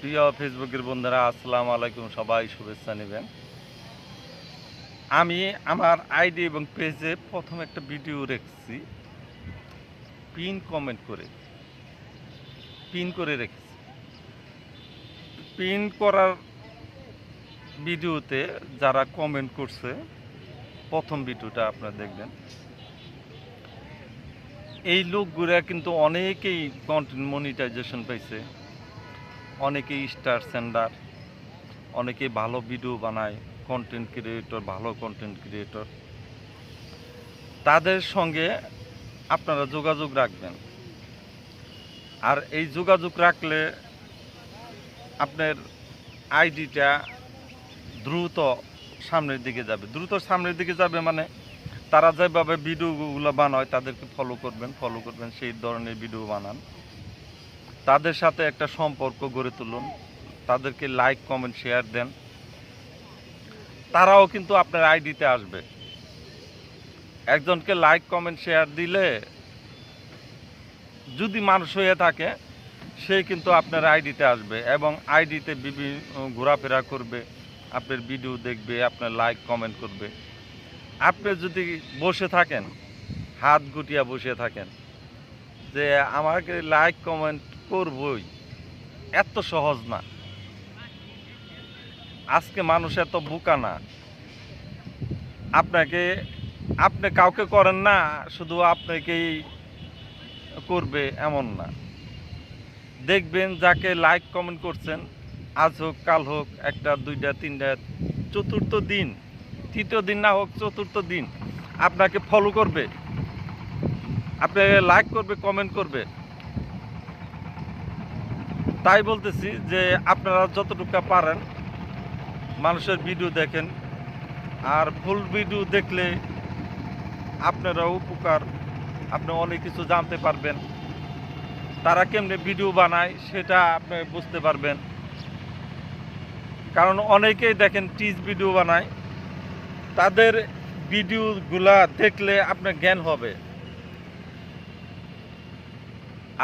প্রিয় ফেসবুকের বন্ধুরা, আসসালামু আলাইকুম, সবাই শুভেচ্ছা নেবেন। আমি আমার আইডি এবং পেজে প্রথম একটা ভিডিও রেখেছি। পিন কমেন্ট করে, পিন করে রেখেছি। পিন করার ভিডিওতে যারা কমেন্ট করছে, প্রথম ভিডিওটা আপনারা দেখবেন। এই লোকগুলা কিন্তু অনেকেই কন্টেন্ট মনিটাইজেশন পাইছে। অনেকেই স্টার সেন্ডার অনেকে ভালো ভিডিও বানায় কন্টেন্ট ক্রিয়েটর ভালো কন্টেন্ট ক্রিয়েটর তাদের সঙ্গে আপনারা যোগাযোগ রাখবেন। আর এই যোগাযোগ রাখলে আপনার আইডিটা দ্রুত সামনের দিকে যাবে। দ্রুত সামনের দিকে যাবে মানে তারা যেভাবে ভিডিওগুলো বানায় তাদেরকে ফলো করবেন ফলো করবেন, সেই ধরনের ভিডিও বানান। তাদের সাথে একটা সম্পর্ক গড়ে তুলুন। তাদেরকে লাইক কমেন্ট শেয়ার দেন। তারাও কিন্তু আপনার আইডিতে আসবে। একজনকে লাইক কমেন্ট শেয়ার দিলে যদি মানুষ হয়ে থাকে, সে কিন্তু আপনার আইডিতে আসবে এবং আইডিতে বিভিন্ন ঘোরাফেরা করবে, আপনার ভিডিও দেখবে, আপনার লাইক কমেন্ট করবে। আপনি যদি বসে থাকেন, হাত গুটিয়া বসে থাকেন, যে আমাকে লাইক কমেন্ট করবই। এত সহজ না। আজকে মানুষ এত বোকা না। আপনাকে, আপনি কাউকে করেন না, শুধু আপনাকেই করবে এমন না। দেখবেন যাকে লাইক কমেন্ট করছেন, আজ হোক, কাল হোক, একটা, দুইটা, তিনটা, চতুর্থ দিন, তৃতীয় দিন না হোক, চতুর্থ দিন, আপনাকে ফলো করবে। আপনাকে লাইক করবে কমেন্ট করবে। তাই বলতেছি যে আপনারা যতটুকু পারেন মানুষের ভিডিও দেখেন। আর ফুল ভিডিও দেখলে আপনারা উপকার, আপনি অনেক কিছু জানতে পারবেন। তারা কেমনে ভিডিও বানায় সেটা আপনি বুঝতে পারবেন। কারণ অনেকেই দেখেন টিজ ভিডিও বানায়। তাদের ভিডিওগুলা দেখলে আপনার জ্ঞান হবে।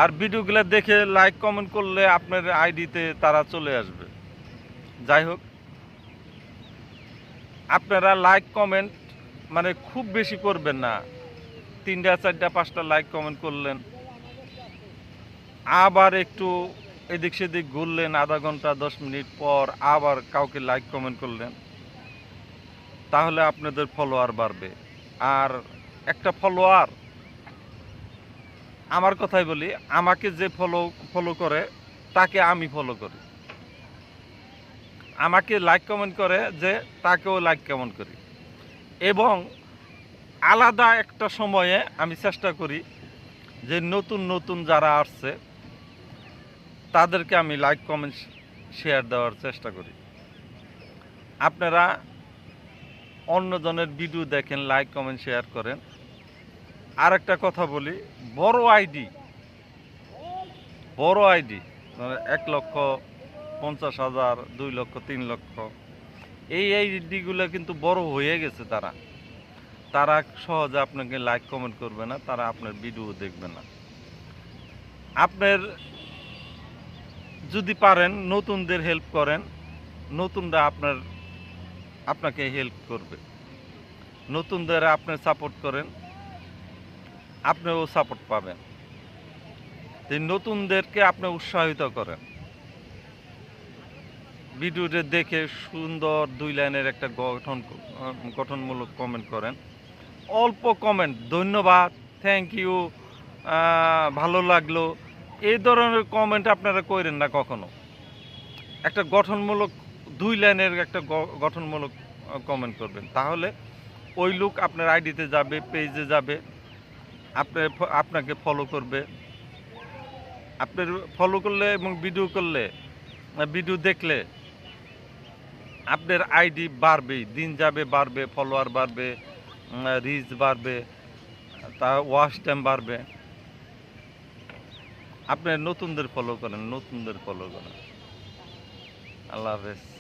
আর ভিডিওগুলো দেখে লাইক কমেন্ট করলে আপনার আইডিতে তারা চলে আসবে। যাই হোক, আপনারা লাইক কমেন্ট মানে খুব বেশি করবেন না। তিনটা, চারটা, পাঁচটা লাইক কমেন্ট করলেন। আবার একটু এদিক সেদিক ঘুরলেন, আধা ঘণ্টা, দশ মিনিট পর আবার কাউকে লাইক কমেন্ট করলেন। তাহলে আপনাদের ফলোয়ার বাড়বে। আর একটা ফলোয়ার আমার কথাই বলি, আমাকে যে ফলো ফলো করে, তাকে আমি ফলো করি। আমাকে লাইক কমেন্ট করে যে, তাকেও লাইক কমেন্ট করি। এবং আলাদা একটা সময়ে আমি চেষ্টা করি যে, নতুন নতুন যারা আসছে, তাদেরকে আমি লাইক কমেন্ট শেয়ার দেওয়ার চেষ্টা করি। আপনারা অন্যজনের ভিডিও দেখেন লাইক কমেন্ট শেয়ার করেন। আর একটা কথা বলি, বড় আইডি বড় আইডি মানে এক লক্ষ পঞ্চাশ হাজার, দুই লক্ষ, তিন লক্ষ, এই আইডিগুলো কিন্তু বড় হয়ে গেছে তারা। তারা সহজে আপনাকে লাইক, কমেন্ট করবে না, তারা আপনার ভিডিও দেখবে না। আপনার যদি পারেন, নতুনদের হেল্প করেন, নতুনরা আপনার, আপনাকে হেল্প করবে। নতুনদের আপনি সাপোর্ট করেন। আপনিও সাপোর্ট পাবেন। তো নতুনদেরকে আপনি উৎসাহিত করেন। ভিডিওটা দেখে সুন্দর দুই লাইনের একটা গঠন গঠনমূলক কমেন্ট করেন। অল্প কমেন্ট ধন্যবাদ থ্যাংক ইউ ভালো লাগল। এই ধরনের কমেন্ট আপনারা করেন না কখনো। একটা গঠনমূলক, দুই লাইনের একটা গঠনমূলক কমেন্ট করবেন। তাহলে ওই লোক আপনার আইডিতে যাবে পেজে যাবে। আপনার আপনাকে ফলো করবে। আপনার ফলো করলে এবং ভিডিও করলে ভিডিও দেখলে আপনার আইডি বাড়বেই, দিন যাবে বাড়বে ফলোয়ার বাড়বে রিচ বাড়বে, তা ওয়াচ টাইম বাড়বে। আপনি নতুনদের ফলো করেন, নতুনদের ফলো করেন। আল্লাহ হাফেজ।